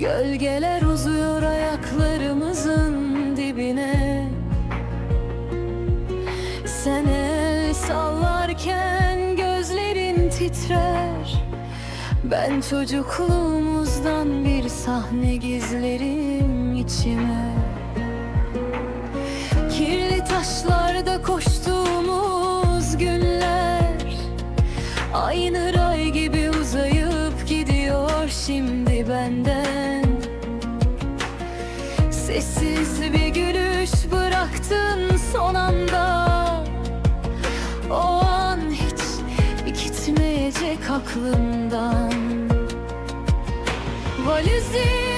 Gölgeler uzuyor ayaklarımızın dibine. Sen el sallarken gözlerin titrer. Ben çocukluğumuzdan bir sahne gizlerim içime. Kirli taşlarda koştuğumuz günler. Aynı ray gibi uzayıp gidiyor şimdi Sessiz bir gülüş bıraktın son anda. O an hiç gitmeyecek aklımdan. Valizin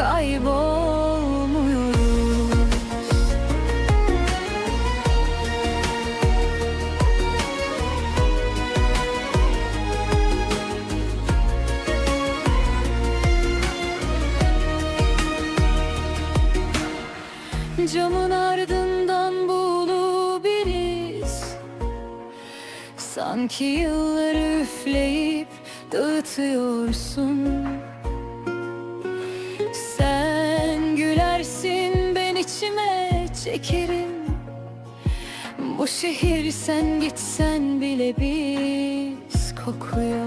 kaybolmuyoruz. Camın ardından bulu bir iz Sanki yılları üfleyip dağıtıyorsun Sen gülersin ben içime çekerim. Bu şehir sen gitsen bile biz kokuyor